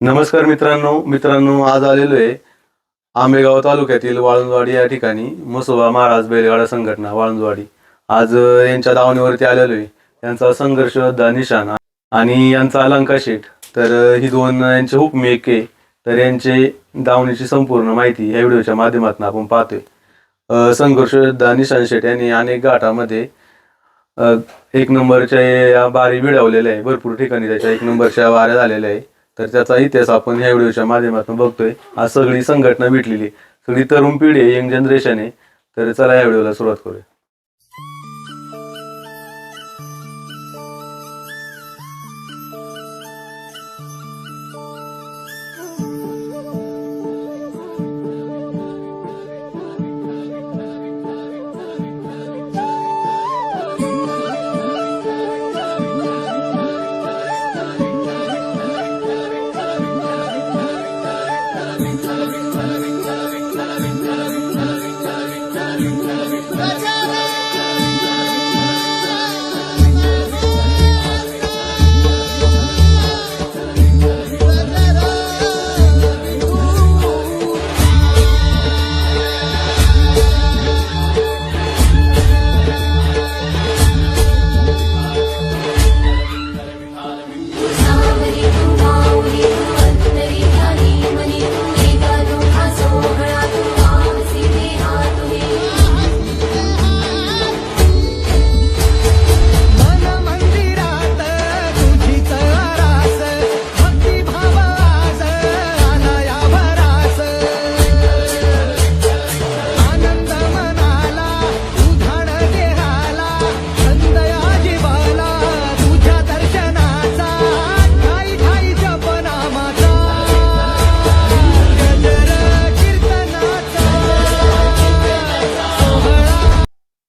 नमस्कार मित्रांनो मित्रांनो आज आलेलो आहे आंबेगाव तालुक्यातील वाळुंजवाडी या ठिकाणी मसोबा महाराज बैलगाडा संघटना वाळुंजवाडी. आज यांच्या दावणीवरती आलेलो आहे. यांचा संघर्ष योद्धा निशाण आणि यांचा अलंका शेठ. तर ही दोन यांचे हुकमी एक आहे. तर यांचे दावणीची संपूर्ण माहिती या व्हिडिओच्या माध्यमातून आपण पाहतोय. संघर्ष योद्धा निशाण शेठ यांनी अनेक घाटामध्ये एक नंबरच्या या बारी भिडवलेल्या आहे. भरपूर ठिकाणी त्याच्या एक नंबरच्या वाऱ्या झालेल्या आहे. तर त्याचा इतिहास आपण या व्हिडिओच्या माध्यमातून बघतोय. आज सगळी संघटना भेटलेली सगळी तरुण पिढी आहे यंग जनरेशन आहे. तर चला या व्हिडिओला सुरुवात करूया.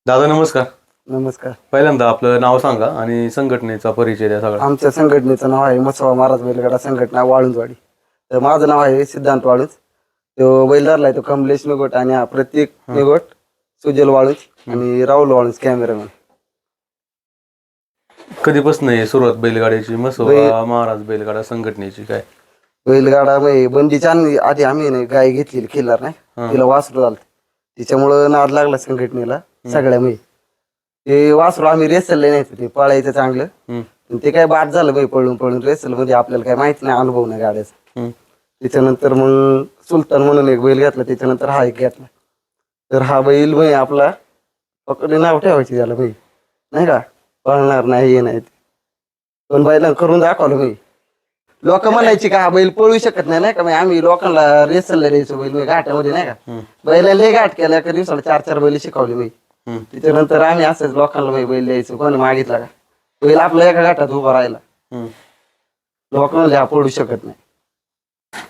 दादा नमस्कार. नमस्कार. पहिल्यांदा आपलं नाव सांगा आणि संघटनेचा परिचय द्या सगळा आमच्या संघटनेचं नाव आहे मसवा महाराज बैलगाडा संघटना वाळुंजवाडी. तर माझं नाव आहे सिद्धांत वाळुंज. तो बैलदारला आहे तो कमलेश निगोट आणि हा प्रतीक निगोट सुजल वाळुंज आणि राहुल वाळुंज कॅमेरामॅन. कधीपासून आहे सुरुवात बैलगाड्याची? मसोबा महाराज बैलगाडा संघटनेची काय? बैलगाडा म्हणजे बंदीच्या आधी आधी आम्ही नाही गाय घेतलेली खिल्लार नाही. तिला वासरू झालं तिच्यामुळं नाद लागला संघटनेला. सगळ्या मी ते वासरू आम्ही रेसलले नाही ते पळायचं चांगलं. पण ते काय बाद झालं बाई पळून पळून रेसलमध्ये आपल्याला काय माहिती नाही अनुभव नाही गाड्याचा. त्याच्यानंतर मग सुलतान म्हणून एक बैल घेतला त्याच्यानंतर हा एक घेतला. तर हा बैल म्हणजे आपला पकडले नाव ठेवायचे त्याला बैल नाही का? पळणार नाही हे नाही. ते. पण बैला करून दाखवलं मी लोक म्हणायची का हा बैल पळू शकत नाही नाही का? आम्ही लोकांना रेसलला द्यायचो बैल घाटामध्ये नाही का? बैला लय घाट केला एका दिवसाला चार चार बैल शिकवली हम्म, त्याच्यानंतर आम्ही असंच लोकांना मी बैल द्यायचो. कोणी मागितला का? बैल आपला एका घाटात उभा राहिला. हम्म. लोक म्हणले हा पळू शकत नाही.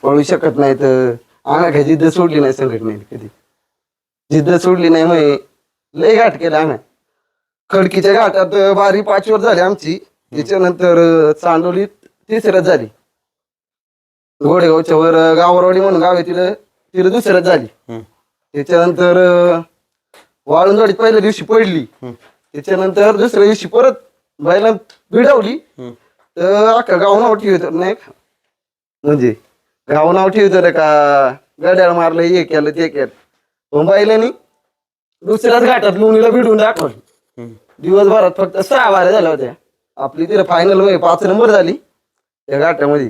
पळू शकत नाही तर आम्ही काही जिद्द सोडली नाही संघटनेने कधी. जिद्द सोडली नाही मग लय घाट केला आम्ही. खडकीच्या घाटात बारी पाचवर झाली आमची. त्याच्यानंतर चांदोलीत तिसऱ्यात झाली. घोडेगावच्या वर गावरवाडी म्हणून गाव आहे तिला तिला दुसऱ्यात झाली. त्याच्यानंतर अं, वाळूंजवाडीत पहिल्या दिवशी पडली. त्याच्यानंतर दुसऱ्या दिवशी परत बैला भिडावली. तर अख्खा गाव नाव ठेवत नाही का म्हणजे गाव नाव ठेवत रे का गड्याळ मारलं हे केलं ते केलं पण बैलांनी दुसऱ्याच घाटात लोणीला भिडून दाखवलं. दिवसभरात फक्त सहा वाऱ्या झाल्या होत्या आपली तिथे फायनल पाच नंबर झाली त्या घाटामध्ये.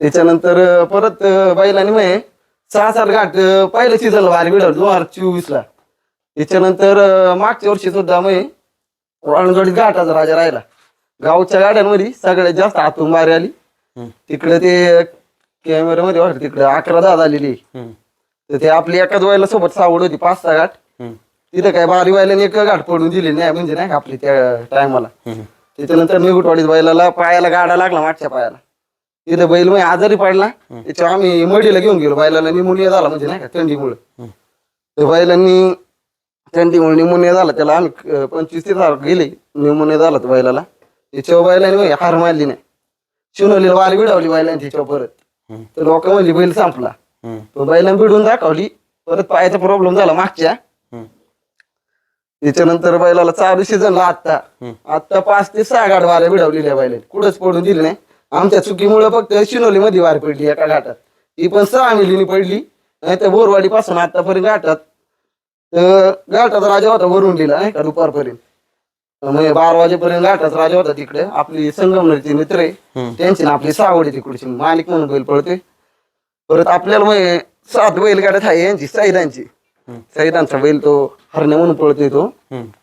त्याच्यानंतर परत बैलांनी म्हणजे सहा सात घाट अं, पहिल्या सीझनला वारी भिडवलं दोन हजार चोवीस ला. त्याच्यानंतर अं, मागच्या वर्षी सुद्धा म्हणजे वाळूंजवाडीत घाटाचा राजा राहिला. गावच्या गाड्यांमध्ये सगळ्यात जास्त आतून बारी आली. तिकडे ते कॅमेऱ्यामध्ये वाटत तिकडे अकरा दहा झालेली तर ते आपली एकाच वयाला सोबत सावड होती पाच सहा घाट तिथं काय बारी व्हायला एक घाट पडून दिली नाही म्हणजे नाही का आपली त्या टायमाला. त्याच्यानंतर निगुटवाडीत बैलाला पायाला गाडा लागला मागच्या पायाला. तिथं बैल मग आजारी पडला. त्याच्यावर आम्ही मडीला घेऊन गेलो. बैलाला निमोनिया झाला म्हणजे नाही का थंडीमुळे. हम्म. तर बैलांनी थंडीमुळे निमोनिया झाला. त्याला आम्ही पंचवीस ते हजार गेले. निमोनिया झाला बैलाला. त्याच्यावर बैलांनी हार मारली नाही. शिवनवलीला वाल भिडावली बैलांनी त्याच्यावर परत. तर लोक म्हणली बैल संपला. तो बैलांनी बिडून दाखवली. परत पायाचा प्रॉब्लेम झाला मागच्या. त्याच्यानंतर बैलाला चालू सीझनला आत्ता. आत्ता पाच ते सहा गाड वाऱ्या भिडवलेल्या बैलांनी. कुठंच पडून दिली नाही. आमच्या चुकीमुळे फक्त शिनोली मध्ये वार पडली एका घाटात. ती पण सहा मिलीनी पडली नाही तर बोरवाडी पासून आतापर्यंत घाटात. तर घाटाचा राजा होता वरुंडीला नाही का दुपारपर्यंत. म्हणजे बारा वाजेपर्यंत घाटाचा राजा होता तिकडे. आपली संगमनरचे मित्र आहे. त्यांची ना आपली सावडी तिकडची. मालिक म्हणून बैल पळतोय. परत आपल्याला मग सात बैलगाड्यात आहे यांची सैदांची. सैदांचा बैल तो हरणे म्हणून पळतोय तो.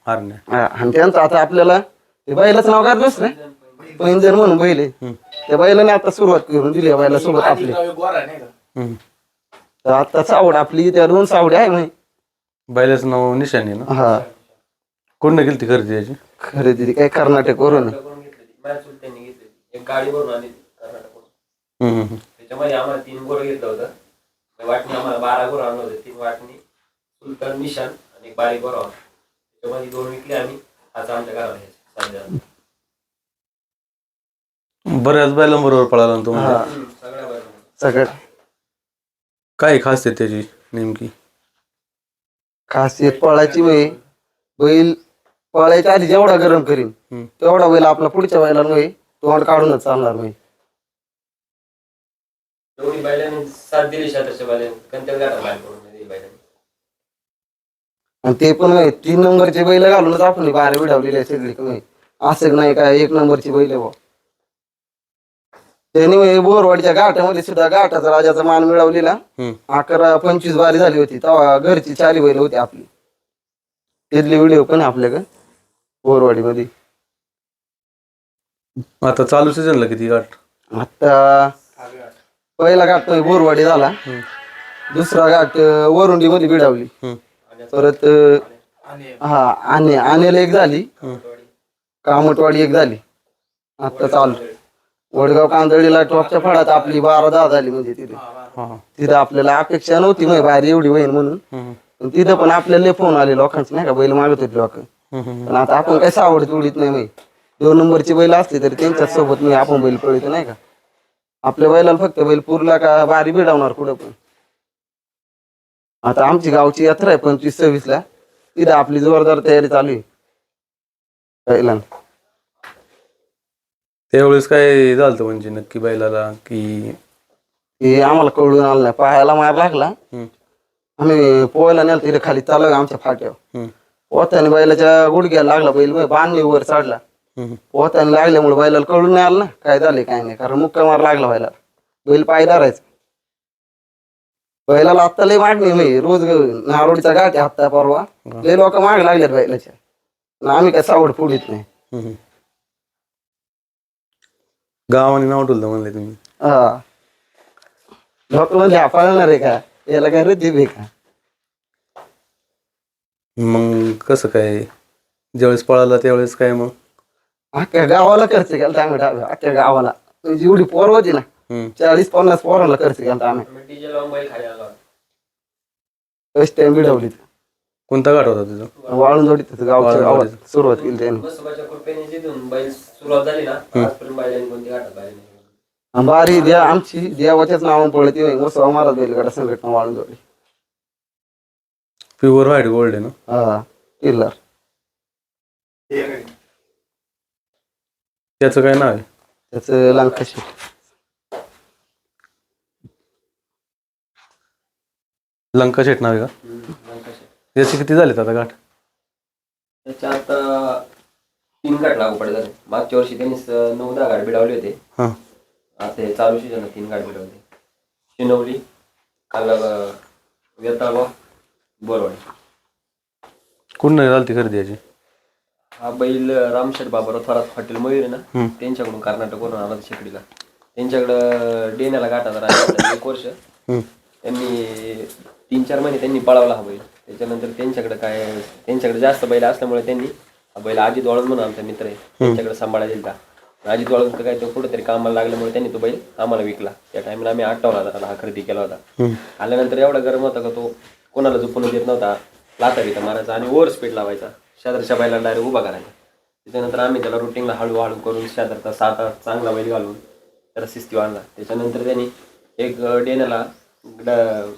हरण्या. आणि त्यांचं आता आपल्याला ते बैलाचं नाव काय ना. पैंजर म्हणून बैल आहे. त्या बैलाने आता सुरुवात करून दिली या बैला सोबत आपली. हम्म. तर आता सावड आपली त्या दोन सावड्या आहे म्हणे. बैलाचं नाव निशाणी ना? हा. कोण गेली ती खरेदी याची? खरेदी ती काय कर्नाटक वरून करून घेतली माझ्या चुलत्यांनी घेतली एक गाडी भरून आली हम्म, हम्म, हम्म. त्याच्यामध्ये आम्हाला तीन गोरं घेतलं होतं. त्या वाटणी आम्हाला बारा गोरं आणलं होतं. तीन वाटणी सुलतान निशान आणि एक बारीक गोरं होता. त्याच्यामध्ये दोन विकले आम्ही. आज आमच्या घ्यायचे सध्या बऱ्याच बैलांबरोबर पळाला ना तुम्हाला हा. सगळ्या बरं सगळं. काय खासियत त्याची नेमकी? खासियत पळाची वय. बैल पळायच्या आधी जेवढा गरम करीन हम्म. तेवढा बैल आपला पुढच्या बैला वय तोंड काढूनच चालणार नाही साथ दिली शेताच्या गाठा बाहेर दिली आणि ते पण वय तीन नंबरचे बैल घालूनच आपण बाहेर विडावलेले सगळी असं नाही काय एक नंबरची बैल आहे बुवा. त्यांनी बोरवाडीच्या घाटामध्ये सुद्धा घाटाचा राजाचा मान मिळवलेला. अकरा पंचवीस बारी झाली होती. तेव्हा घरची चारी बैल होती आपली. तिथले व्हिडिओ पण आपल्याकडे बोरवाडीमध्ये. आता चालू सीझनला किती गाठ आता पहिला घाट बोरवाडी झाला. दुसरा घाट वरुंडी मध्ये हम्म. परत हा आणे आनेला एक झाली. कामटवाडी एक झाली. आता चालू. वडगाव कांदळीला टॉपच्या फळात आपली बारा दहा झाली म्हणजे तिथे. हा तिथं आपल्याला अपेक्षा नव्हती म्हणजे बाहेर एवढी होईल म्हणून. पण तिथं पण आपल्याला फोन आले लोकांचे नाही का? बैल मागत होते लोक. पण आता आपण काही सावड उडीत नाही माहिती दोन नंबरची बैल असते तरी त्यांच्याच सोबत मी आपण बैल पळतो नाही का? आपल्या बैलाला फक्त बैल पुरला का बारी भिडावणार कुठं पण. आता आमची गावची यात्रा आहे पंचवीस सव्वीस ला तिथं आपली जोरदार तयारी चालू आहे. बैलांना त्यावेळेस काय झालं म्हणजे नक्की बैलाला की हे आम्हाला कळून आलं नाही. पायाला मार लागला. हम्म, आम्ही पोहायला नेलं तिथे खाली चालू आमच्या फाट्यावर. हम्म, पोहताने बैलाच्या गुडघ्याला लागला बैल मग बांधणी वर चढला. हम्म, पोहताना लागल्यामुळे बैलाला कळून नाही आलं ना काय झाले काय नाही. कारण मुक्का मार लागला बैला बैल पाय धरायचा. बैलाला आत्ता लय मागणी नाही रोज ग- नारोडीचा आहे हप्ता परवा लय लोक माग लागलेत बैलाच्या. आम्ही काय सावड फोडीत नाही. हम्म. गावाने नाव ठेवलं म्हणले तुम्ही. हा. लोक म्हणजे हा पळणार आहे का? याला काय रद्दीप आहे का? मग कसं काय? ज्यावेळेस पळाला त्यावेळेस काय मग? अख्ख्या गावाला खर्च केला आम्ही डाव्या अख्ख्या गावाला. म्हणजे जेवढी पोर होती ना हम्म, चाळीस पन्नास पोरांना खर्च केला आम्ही. आम्ही होता. फर्स्ट टाइम भिडवली कोणता घाट होता तुझा? वाळून जोडीत गावच्या. गावात सुरुवात केली त्यांनी. बसोबाच्या कृपेने जिथून बैल सुरुवात झाली ना आजपर्यंत बैलांनी कोणती गाठा बाहेर नाही बारी द्या आमची देवाच्याच नावाने पळती होय मुसवा महाराज बैलगाडा संघटना वाळून जोडी प्युअर व्हाईट गोल्ड आहे ना? हा किल्लर त्याचं काय नाव आहे? त्याचं लंकाशी. लंका शेट नाव आहे का. याचे किती झालेत आता घाट त्याच्या आता तीन गाठ लागू पडे झाले मागच्या वर्षी त्यांनी स- नऊ दहा गाठ बिडावले होते. हां. आता हे चालू सीजन तीन गाठ बिडावले. शिनवली काल वेताळ बोरवाडी. कोण झाली ती खरेदी याची? हा बैल रामशेठ बाबा थोरात हॉटेल मयूर आहे ना. त्यांच्याकडून कर्नाटकवरून आला होता शेकडीला. त्यांच्याकडं डेण्याला गाठाचा राहिला एक वर्ष. त्यांनी तीन चार महिने त्यांनी पळवला हा बैल. त्याच्यानंतर त्यांच्याकडे काय त्यांच्याकडे जास्त बैल असल्यामुळे त्यांनी हा बैल अजित वाळून म्हणून आमचा मित्र आहे त्यांच्याकडे सांभाळायला दिला अजित वाळून काय तो कुठेतरी कामाला लागल्यामुळे त्यांनी तो बैल आम्हाला विकला. त्या टाइमला आम्ही आठवला होता त्याला हा खरेदी केला होता. आल्यानंतर एवढा गरम होता का तो कोणाला झोपून देत नव्हता. लाता बिता मारायचा आणि ओव्हर स्पीड लावायचा. शेजारच्या बैला डायरेक्ट उभा करायचा. त्याच्यानंतर आम्ही त्याला रुटीनला हळूहळू करून शेजारचा सात आठ चांगला बैल घालून त्याला शिस्ती आणला त्याच्यानंतर त्यांनी एक डेण्याला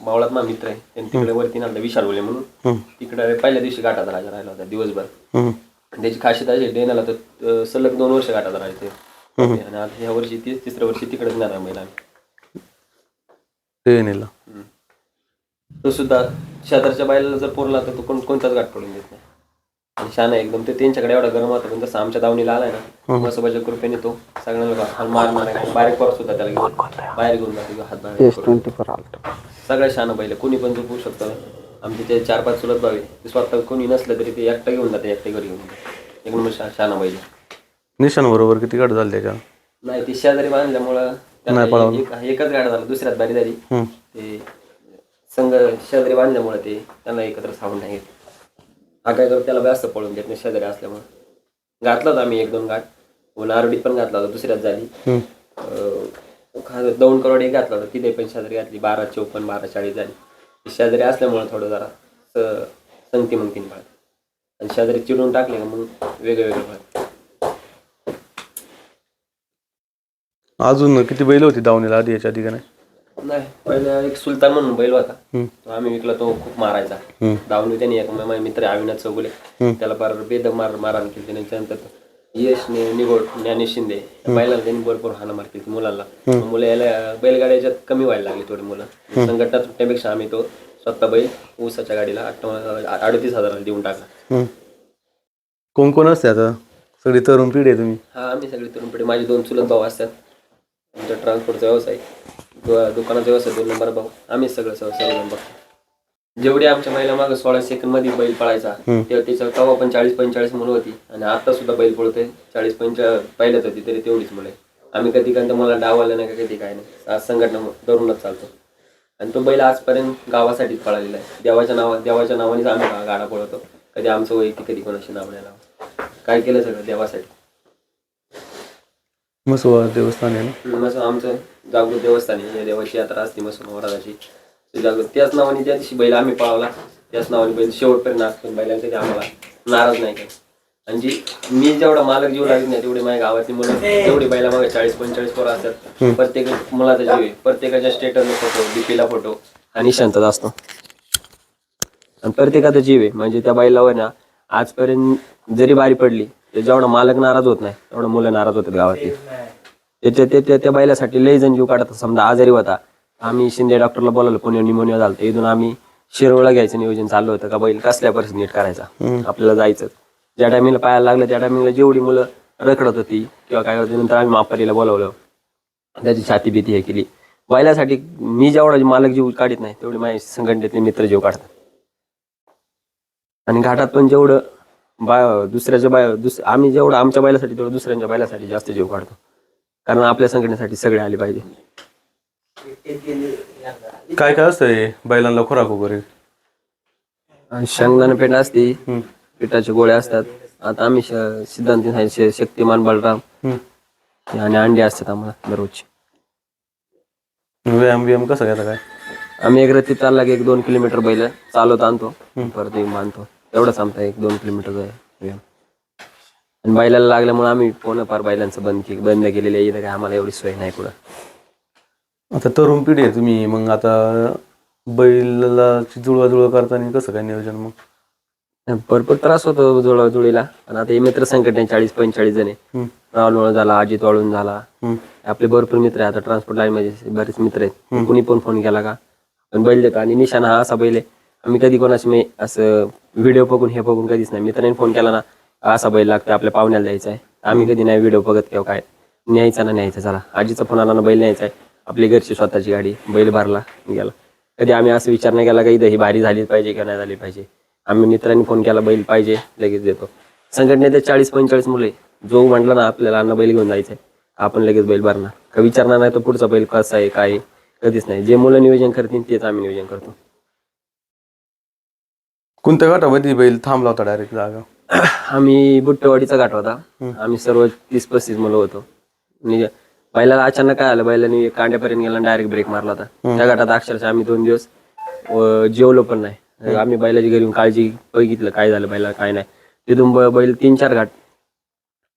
मावळात मा मित्र आहे. त्यांनी तिकडे वरती आणलं विशाल बोले म्हणून. तिकडे पहिल्या दिवशी गाठाचा राजा राहिला होता दिवसभर. त्याची खासियत अशी डेण्याला तर सलग दोन वर्ष गाठाचा राहायचे. आणि आता ह्या वर्षी तीस तिसऱ्या वर्षी तिकडेच बैल आम्ही ते सुद्धा शेजारच्या बैलाला जर पोरला तर तो कोण कोणताच गाठ पडून देत नाही. आणि शान आहे एकदम. ते त्यांच्याकडे एवढा गरम होता पण जसं आमच्या दावणीला आलाय ना मसोबाच्या कृपेने तो सगळ्यांना हाल मारणार आहे. बारीक पोर सुद्धा त्याला घेऊन बाहेर घेऊन जातो हात बाहेर करून. ट्वेंटी फोर आल्ट सगळ्या शान बैल कोणी पण झोपू शकतं. आमचे ते चार पाच चुलत भावे ते स्वतः कोणी नसलं तरी ते एकटं घेऊन जाते एकटे घरी घेऊन जाते. एक नंबर शा शाना निशाण बरोबर किती गाठ झाली त्याच्या? नाही ते शेजारी बांधल्यामुळं त्यांना. एक- एकच गाड झाला दुसऱ्यात बारी झाली. ते संघ शेजारी बांधल्यामुळे ते त्यांना एकत्र सावून नाही घेत हा काय करतो त्याला जास्त पळून देत नाही शेजारी असल्यामुळे. घातला होता आम्ही एक दोन गाठ. व नारडीत पण घातला होता दुसऱ्यात झाली दोन करोड एक घातला होता तिथे पण शेजारी घातली बारा चौपन्न बारा चाळीस झाली. शेजारी असल्यामुळे थोडं जरा संगती मग तीन पळत आणि शेजारी चिडून टाकले का मग वेगळे वेगळे पळत अजून किती बैल होती दावणीला आधी याच्या आधी का नाही? नाही पहिले एक सुलतान म्हणून बैल होता. तो आम्ही विकला तो खूप मारायचा. धावून त्यांनी एक माझे मित्र अविनाथ चौगुले. त्याला फार बेदम मार मारहाण केली त्याने. त्यानंतर यश ने- निगोड ज्ञानेश शिंदे. या बैलाला त्यांनी भरपूर हाना केली होती मुलांना मग मुलं यायला बैलगाड्याच्यात कमी व्हायला लागली थोडी मुलं. संघटना तुटण्यापेक्षा आम्ही तो स्वतः बैल ऊसाच्या गाडीला अठ्ठावन्न अडतीस हजाराला देऊन टाकला. हम्म. कोण कोण असते आता? सगळी तरुण पिढी आहे तुम्ही. हा आम्ही सगळी तरुण पिढी. माझे दोन चुलत भाऊ असतात. आमचा ट्रान्सपोर्टचा व्यवसाय. दुकानाचा व्यवसाय दोन नंबर भाऊ आम्हीच सगळं सर्व सर्व बघतो जेवढी आमच्या महिला मागं सोळा सेकंडमध्ये बैल पळायचा तेव्हा तिचं तेव्हा पण चाळीस पंचेचाळीस मुलं होती. आणि आता सुद्धा बैल पळतोय चाळीस पंचा पहिल्याच होती तरी तेवढीच मुलं. आम्ही कधी कधी मला डावलं नाही का कधी काय नाही. आज संघटना धरूनच चालतो. आणि तो बैल आजपर्यंत गावासाठीच पळालेला आहे. देवाच्या नावा देवाच्या नावानेच आम्ही गाडा पळवतो. कधी आमचं वैयक्तिक कधी कोणाशी नाव नाही लावलं काय केलं सगळं देवासाठी? मसोबा देवस्थान आहे ना? मग आमचं जागृत देवस्थान आहे. या देवाची यात्रा असते मस्त महाराजाची ते जागृत त्याच नावाने त्या दिवशी बैल आम्ही पळवला. त्याच नावाने बैल शेवटपर्यंत बैलाला कधी आम्हाला नाराज नाही काही आणि जी मी जेवढा मालक जीव लागत नाही तेवढे माझ्या गावातली मुलं तेवढी बैला मागे चाळीस पंचेचाळीस पोरं असतात प्रत्येक मुलाचा जीव आहे. प्रत्येकाच्या स्टेटसला फोटो डीपीला फोटो आणि शांतता असतो. आणि प्रत्येकाचा जीव आहे. म्हणजे त्या बैलावर ना आजपर्यंत जरी बारी पडली तर जेवढा मालक नाराज होत नाही तेवढा मुलं नाराज होतात गावातली. त्याच्या त्या त्या- त्या बैलासाठी लय जण जीव काढतात. समजा आजारी होता. आम्ही शिंदे डॉक्टरला बोलावलं पुणे निमोनिया झालं इथून आम्ही शिरोळला घ्यायचं नियोजन चाललं होतं का बैल कसल्या परिस्थितीत नीट करायचा? आपल्याला जायचं. ज्या टायमिंगला पायाला लागलं त्या टायमिंगला जेवढी मुलं रखडत होती किंवा काय होती नंतर आम्ही मापारीला बोलावलं. त्याची छाती भीती हे केली. बैलासाठी मी जेवढा मालक जीव काढत नाही तेवढे माझे संघटनेतले मित्र जीव काढतात. आणि घाटात पण जेवढं बा दुसऱ्याच्या बाय दुस आम्ही जेवढं आमच्या बैलासाठी तेवढं दुसऱ्यांच्या बैलासाठी जास्त जीव काढतो. कारण आपल्या संघटनेसाठी सगळे आले पाहिजे. काय काय असतं हे? बैलांना खुराक वगैरे? शेंगदाणा पेंड असते पिठाचे गोळे असतात. आता आम्ही श- सिद्धांत आहे, श- शक्तिमान बलराम. आणि अंडे असतात आम्हाला दररोजचे. व्यायाम बियाम कसा घेता काय? आम्ही एक रती चालला की एक दोन किलोमीटर बैल चालवत आणतो. परत बांधतो. एवढंच आमचा एक दोन किलोमीटर व्यायाम आणि बैलाला लागल्यामुळे आम्ही पूर्ण फार बैलांचं बंद के बंद केलेलं आहे. इथं काय आम्हाला एवढी सोय नाही कुठं आता तरुण पिढी आहे तुम्ही. मग आता बैलाला जुळवा जुळवा करताना कसं काय नियोजन मग? भरपूर त्रास होतो जुळवाजुळीला. आणि आता हे मित्र संघटने चाळीस पंचेचाळीस जण आहे. राहुल वळून झाला अजित वाळून झाला. आपले भरपूर मित्र आहे आता ट्रान्सपोर्ट लाईन मध्ये बरेच मित्र आहेत. कुणी पण फोन केला का? पण बैल देतो. आणि निशाणा हा असा बैल आहे. आम्ही कधी कोणाशी मी असं व्हिडिओ बघून हे बघून कधीच नाही. मित्रांनी फोन केला ना असा बैल लागतो आपल्या पाहुण्याला द्यायचा आहे आम्ही कधी नाही व्हिडिओ बघत किंवा काय. न्यायचा ना न्यायचा चला. आजीचा फोन आला ना बैल न्यायचा आहे. आपली घरची स्वतःची गाडी बैल भरला गेला कधी आम्ही असं विचार नाही केला का इथं ही भारी झाली पाहिजे किंवा नाही झाली पाहिजे. आम्ही मित्रांनी फोन केला बैल पाहिजे लगेच देतो. संघटनेत चाळीस पंचेचाळीस मुले जो म्हटलं ना आपल्याला अन्न बैल घेऊन जायचंय. आपण लगेच बैल भरणार. का विचारणार नाही तो पुढचा बैल कसा आहे काय आहे, कधीच नाही. जे मुलं नियोजन करतील तेच आम्ही नियोजन करतो. कोणत्या गटामध्ये बैल थांबला होता डायरेक्ट जागा? आम्ही बुट्टेवाडीचा घाट होता. आम्ही सर्व तीस पस्तीस मुलं होतो. आणि बैलाला अचानक काय आलं? बैलाने कांड्यापर्यंत गेला डायरेक्ट ब्रेक मारला होता. त्या घाटात अक्षरशः आम्ही दोन दिवस अं, जेवलो पण नाही. आम्ही बैलाची घरी येऊन काळजी बघितलं काय झालं बैला काय नाही. तिथून ब- बैल तीन चार घाट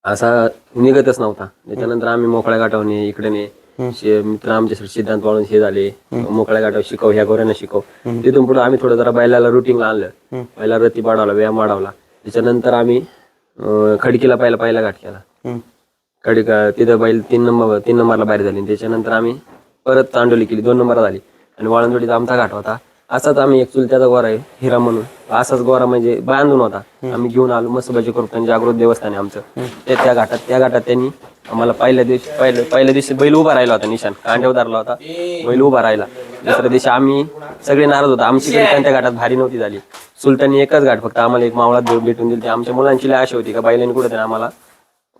असा निघतच नव्हता. त्याच्यानंतर आम्ही मोकळ्या घाटावने इकडे ने शे- मित्र आमच्या सिद्धांत वाळून हे झाले. मोकळ्या गाठावर शिकव ह्या गोऱ्यांना शिकव. तिथून पुढे आम्ही थोडं जरा बैलाला रुटीनला आणलं. बैला रती वाढवला व्यायाम वाढवला. त्याच्यानंतर आम्ही अं, खडकीला पहिला पहिला घाट केला. कडे तिथं बैल तीन नंबर तीन नंबरला बाहेर झाली. त्याच्यानंतर आम्ही परत चांडोली केली. दोन नंबरला झाली. आणि वाळंदोडीचा आमचा घाट होता. असाच आम्ही एक चुलत्याचा गोरा आहे हिरा म्हणून. असाच गोरा म्हणजे बांधून होता. आम्ही घेऊन आलो. मस्तबाजी करून जागृत देवस्थान आहे आमचं. ते त्या घाटात त्या घाटात त्यांनी आम्हाला पहिल्या दिवशी पहिल्या पहिल्या दिवशी बैल उभा राहिला होता निशान. कांड्यावर धरला होता. बैल उभा राहिला. दुसऱ्या दिवशी आम्ही सगळे नाराज होतो. आमची त्यांच्या घाटात भारी नव्हती झाली. सुलतानी एकच घाट फक्त आम्हाला एक मावळात भेटून दिली. आमच्या मुलांची लय आशा होती का बैलांनी कुठे आम्हाला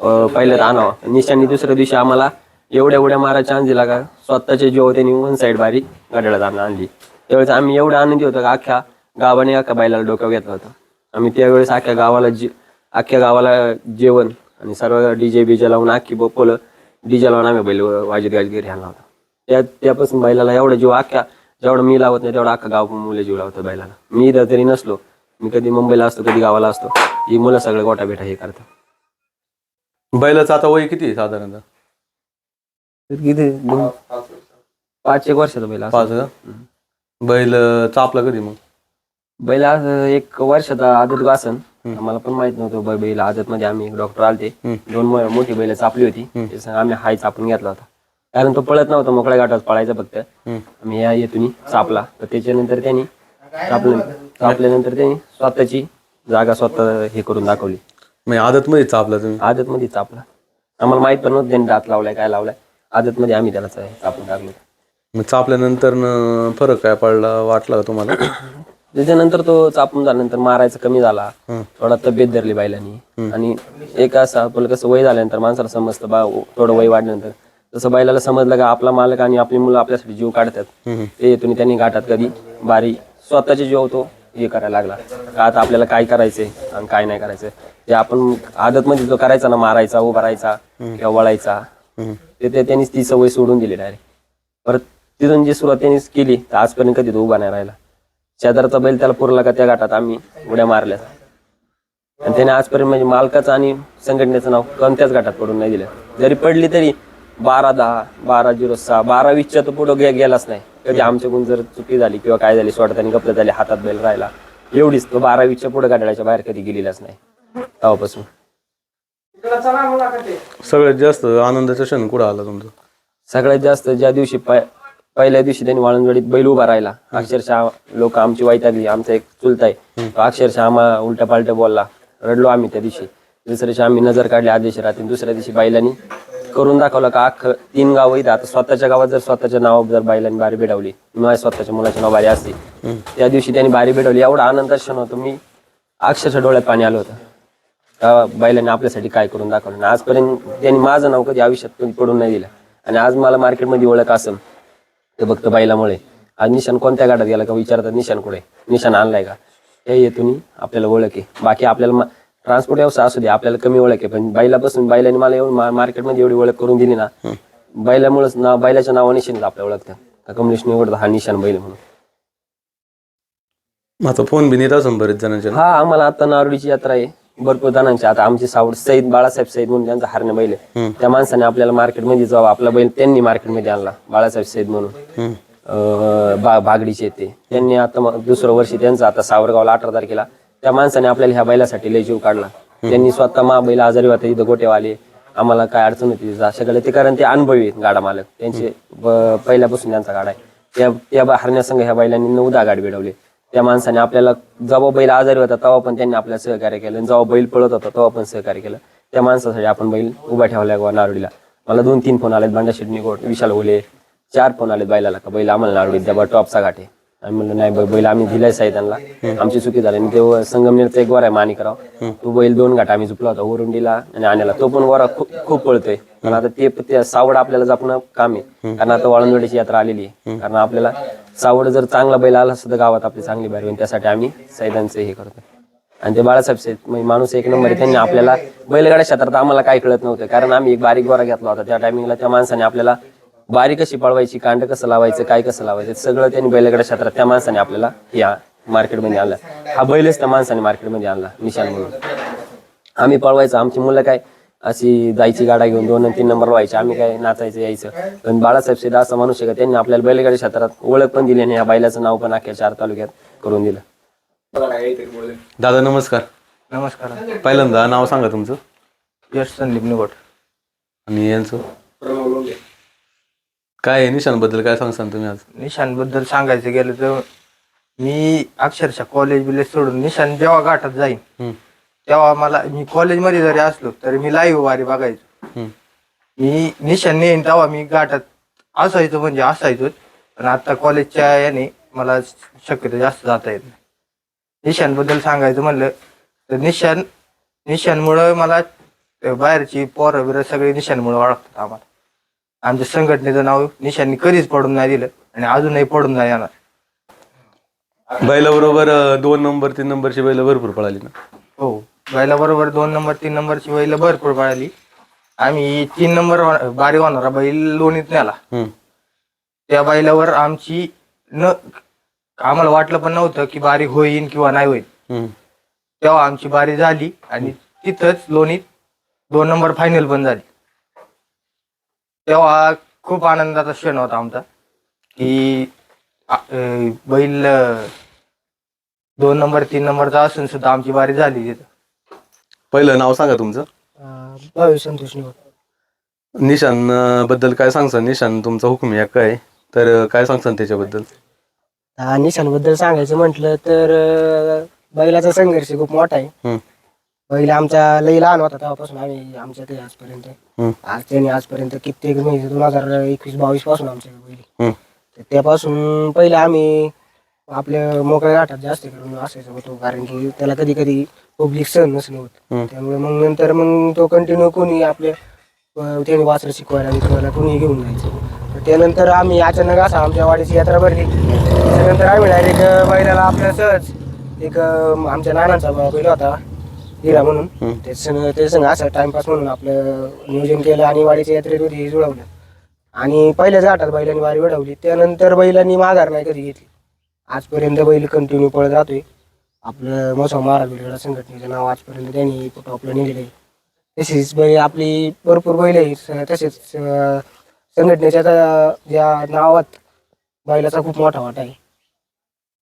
अं, पहिल्यात आणावं निशांनी दुसऱ्या दिवशी आम्हाला एवढ्या एवढ्या मारा चान्स दिला का स्वतःचे जीव त्यांनी वन साईड बारी गाड्याला जाणं आणली. त्यावेळेस आम्ही एवढा आनंदी होतो का अख्ख्या गावाने अख्ख्या बैलाला डोक्यावर घेतलं होतं. आम्ही त्यावेळेस अख्ख्या गावाला जे अख्ख्या गावाला जेवण आणि सर्व डीजे बीजे लावून अख्खी बप्पोलं डीजे लावून आम्ही बैल वाजत गाजत घरी आणला होता. त्या त्यापासून बैलाला एवढा जीव अख्ख्या जेवढा मी लावत नाही तेवढा अख्खा गाव मुलं जीव लावतो बैलाला. मी इथं तरी नसलो. मी कधी मुंबईला असतो कधी गावाला असतो. ही मुलं सगळं गोटा बेटा हे करतात. बैलाचं आता वय किती आहे साधारणतः? किती? दोन पाच एक वर्षाचा बैल पाच का बैल अं, चापला कधी मग? बैल आज एक वर्षाचा आदत वासन आम्हाला पण माहीत नव्हतं बै- बैल आदत मध्ये आम्ही डॉक्टर आलते. दोन मो- मोठी बैल चापली होती. आम्ही हाय चापून घेतला होता. कारण तो पळत नव्हता मोकळ्या गाठात पळायचा फक्त. आम्ही या येतून चापला. तर त्याच्यानंतर त्यांनी चापलं चापल्यानंतर त्यांनी स्वतःची जागा स्वतः हे करून दाखवली. म्हणजे आदत मध्ये चापला तुम्ही? आदत मध्ये चापला. आम्हाला माहीत पण नव्हतं त्यांनी दात लावलाय काय लावलाय. आदत मध्ये आम्ही त्याला चापून टाकलो. मग चापल्यानंतर न फरक काय पडला वाटला का तुम्हाला? त्याच्यानंतर तो चापून झाल्यानंतर मारायचा कमी झाला. थोडा तब्येत धरली बैलांनी आणि एक असं आपलं कसं वय झाल्यानंतर माणसाला समजतं बा थोडं वय वाढल्यानंतर. तसं बैलाला समजलं का आपला मालक आणि आपली मुलं आपल्यासाठी जीव काढतात. ते येतून त्यांनी गाठात कधी बारी स्वतःचे जीव तो हे करायला लागला. का आता आपल्याला काय करायचंय आणि काय नाही करायचं ते आपण आदत मध्ये जो करायचा ना मारायचा उभा राहायचा किंवा वळायचा. ते ते त्यांनी ती सवय सोडून दिली डायरेक्ट. परत तिथून जी सुरुवात त्यांनी केली तर आजपर्यंत कधी तो उभा नाही राहिला. शेजारचा बैल त्याला पुरला का त्या गाठात आम्ही उड्या मारल्या. आणि त्याने आजपर्यंत म्हणजे मालकाचं आणि संघटनेचं नाव कोणत्याच गाठात पडून नाही दिलं. जरी पडली तरी बारा दहा बारा झिरो सहा बारा वीसच्या तर पुढं गे- गेलाच नाही. कधी आमच्याकडून जर चुकी झाली किंवा काय झाली सोडताना गपलं झाली हातात बैल राहिला एवढीच तो बारा वीसच्या पुढे गाठाच्या बाहेर कधी गेलेलाच नाही. तेव्हापासून. सगळ्यात जास्त आनंदाचा क्षण कुठं आला तुमचा? सगळ्यात जास्त ज्या दिवशी पय- पहिल्या दिवशी त्यांनी वाळूंजडीत बैल उभा राहिला. अक्षरशः लोक आमची वैतागली आमचा एक चुलता आहे तो अक्षरशः आम्हाला उलटा पालटा बोलला रडलो आम्ही त्या दिवशी. दुसऱ्या दिवशी आम्ही नजर काढली आदेश रात्री दुसऱ्या दिवशी बैलांनी करून दाखवलं का अख्खं तीन गाव इथं. आता स्वतःच्या गावात जर स्वतःच्या नाव जर बैलांनी बारी भेटवली माझ्या स्वतःच्या मुलाचे नाव बारी असते. त्या दिवशी त्यांनी बारी भेटवली एवढा आनंदात क्षण होतो. मी अक्षरशः डोळ्यात पाणी आलं होतं. का बैलांनी आपल्यासाठी काय करून दाखवलं? आजपर्यंत त्यांनी माझं नाव कधी आयुष्यात कधी पडून नाही दिलं. आणि आज मला मार्केटमध्ये ओळख असेल ते फक्त बैलामुळे. आज निशाण कोणत्या गाठात गेला का विचारतात निशाण कुठे? निशाण आणलाय का? हे येतून आपल्याला ओळख आहे. बाकी आपल्याला ट्रान्सपोर्ट व्यवसाय असू दे आपल्याला कमी ओळख आहे. पण बैलापासून बैलाने मला एवढी मा- मार्केटमध्ये एवढी ओळख करून दिली ना बैलामुळेच ना बैलाच्या नावा निशाण आपल्या ओळखतं का कमलेश निवडतं हा निशाण बैल म्हणून. आता फोन बी नेत असून बरेच जणांचे ना. हा आम्हाला आता नारोडीची यात्रा आहे. भरपूर जणांची. आता आमची सावड सईद बाळासाहेब सईद म्हणून त्यांचा हरणे बैल आहे. त्या माणसाने आपल्याला मार्केटमध्ये जावं आपला बैल त्यांनी मार्केटमध्ये आणला बाळासाहेब सईद म्हणून. अं, बा भागडीचे ते. त्यांनी आता मग दुसरं वर्षी त्यांचं आता सावरगावला अठरा तारखेला त्या माणसाने आपल्याला ह्या बैलासाठी लय जीव काढला. त्यांनी स्वतः मा बैल आजारी होता इथं गोटेवाले आम्हाला काय अडचण होती सगळं ते कारण ते अनुभवी आहेत गाडा मालक. त्यांचे ब- पहिल्यापासून त्यांचा गाडा आहे. त्या त्या बा- हरण्यासंघ ह्या बैलांनी नऊदा गाडी मिळवले त्या माणसाने आपल्याला जेव्हा बैल आजारी होता तेव्हा पण त्यांनी आपल्याला सहकार्य केलं. आणि जेव्हा बैल पळत होता तेव्हा पण सहकार्य केलं. त्या माणसासाठी आपण बैल उभा ठेवला गोवा नारोडीला मला दोन तीन फोन आलेत बांडा शेटणी गोट विशाल ओले. चार फोन आलेत बैलाला. का बैल आम्हाला नारोडीत द्या टॉपचा घाटे आम्ही म्हणलं नाही बै- बैल आम्ही दिलायच आहे त्यांना. आमची चुकी झाली. आणि ते संगमनेरचा एक गोरा आहे माणिकराव. तो बैल दोन घाट आम्ही झुपला होता ओरुंडीला आणि आण्याला तो पण गोरा खूप खूप पळतोय. पण आता ते ते सावड आपल्याला जपणं काम आहे. कारण आता वाळंदवाडीची यात्रा आलेली आहे. कारण आपल्याला सावड जर चांगला बैल आला असता तर गावात आपली चांगली बाहेर होईल. त्यासाठी आम्ही सैदांचं हे करतो आणि ते बाळासाहेब सेठ म्हणजे माणूस एक नंबर आहे. त्यांनी आपल्याला बैलगाड्या क्षेत्रात आम्हाला काही कळत नव्हतं. कारण आम्ही एक बारीक गोरा घेतला होता त्या टायमिंगला त्या माणसाने आपल्याला बारी कशी पळवायची कांड कसं लावायचं काय कसं लावायचं सगळं त्यांनी बैलगाड्या क्षेत्रात त्या माणसाने आपल्याला या मार्केटमध्ये आणला. हा बैलच त्या माणसाने मार्केटमध्ये आणला निशाण म्हणून. आम्ही पळवायचं आमची मुलं काय अशी जायची गाडा घेऊन दोन आणि तीन नंबर व्हायचे आम्ही काय नाचायचं यायचं. पण बाळासाहेब सेदा असा माणूस आहे का त्यांनी आपल्याला बैलगाडी क्षेत्रात ओळख पण दिली आणि या बैलाचं नाव पण अख्ख्या चार तालुक्यात करून दिलं. दादा नमस्कार. नमस्कार. पहिल्यांदा नाव सांगा तुमचं. यश संदीप निवड आणि यांचं? काय आहे निशांबद्दल? काय सांगसान तुम्ही आज? निशांबद्दल सांगायचं गेलं तर मी अक्षरशः कॉलेज बिलेज सोडून निशान जेव्हा गाठात जाईन हम्म, तेव्हा मला मी कॉलेजमध्ये जरी असलो तरी मी लाईव्ह वारी बघायचो. हम्म. मी निशान नेईन तेव्हा मी गाठात असायचो म्हणजे असायचोच पण आता कॉलेजच्या याने मला शक्यतो जास्त जाता येत नाही. निशांबद्दल सांगायचं म्हणलं तर निशान निशांमुळं मला बाहेरची पोरं बिरं सगळे निशांमुळे ओळखतात आम्हाला. आमच्या संघटनेचं नाव निशांनी कधीच पडून नाही दिलं आणि अजूनही पडून नाही येणार. बैलाबरोबर अं, दोन नंबर तीन नंबरची बैल भरपूर पळाली ना? हो बैला बरोबर दोन नंबर तीन नंबरची बैल भरपूर पळाली. आम्ही तीन नंबर बारी होणारा बैल लोणीत नेला. हम्म, त्या बैलावर आमची न आम्हाला वाटलं पण नव्हतं की बारी होईन किंवा नाही होईल हम्म. तेव्हा आमची बारी झाली आणि तिथंच लोणीत दोन नंबर फायनल पण झाली. तेव्हा खूप आनंदाचा क्षण होता आमचा की आ- अं, बैल अं, दोन नंबर तीन नंबरचा असून सुद्धा आमची बारी झाली तिथं पहिलं नाव सांगा तुमचं. भावी संतोष निवड निशान अं, बद्दल काय सांगसान? निशान तुमचा हुकमी आहे काय? तर अं, काय सांगसान त्याच्याबद्दल? हा निशांबद्दल सांगायचं म्हटलं तर अं, बैलाचा संघर्ष खूप मोठा आहे. हम्म, बैल आमचा लई लहान होता तेव्हापासून आम्ही आमच्या ते आजपर्यंत. आज त्यांनी आजपर्यंत कित्येक म्हणजे दोन हजार एकवीस बावीसपासून आमच्या बैल. हम्म, तर त्यापासून पहिले आम्ही आपल्या मोकळ्या गाठात जास्त करून असायचो होतो कारण की त्याला कधी कधी पब्लिक सहन नसणं होत. त्यामुळे मग नंतर मग तो कंटिन्यू कोणी आपले अं, त्याने वासर शिकवायला शिकवायला कोणी घेऊन जायचं. तर त्यानंतर आम्ही अचानक असं आमच्या वाडीची यात्रा भरली. त्यानंतर आम्ही डायरेक्ट बैलाला आपल्या सहज एक आमच्या नानांचा बैल होता. हिरा म्हणून. ते संग ते संग असं टाइमपास म्हणून आपलं नियोजन केलं आणि वाडीच्या यात्रेमध्ये जुळवलं. आणि पहिल्याच गाठात बैलांनी वारी वडवली त्यानंतर बैलांनी माघार नाही कधी घेतली. आजपर्यंत बैल कंटिन्यू पळत राहतोय. आपलं मोसा महाराज बैलगाडा संघटनेचं नाव आजपर्यंत त्यांनी टॉपला नेलेलं आहे. तशीच बैल आपली भरपूर बैल आहे तसेच संघटनेच्या त्या- या नावात बैलाचा खूप मोठा वाटा आहे.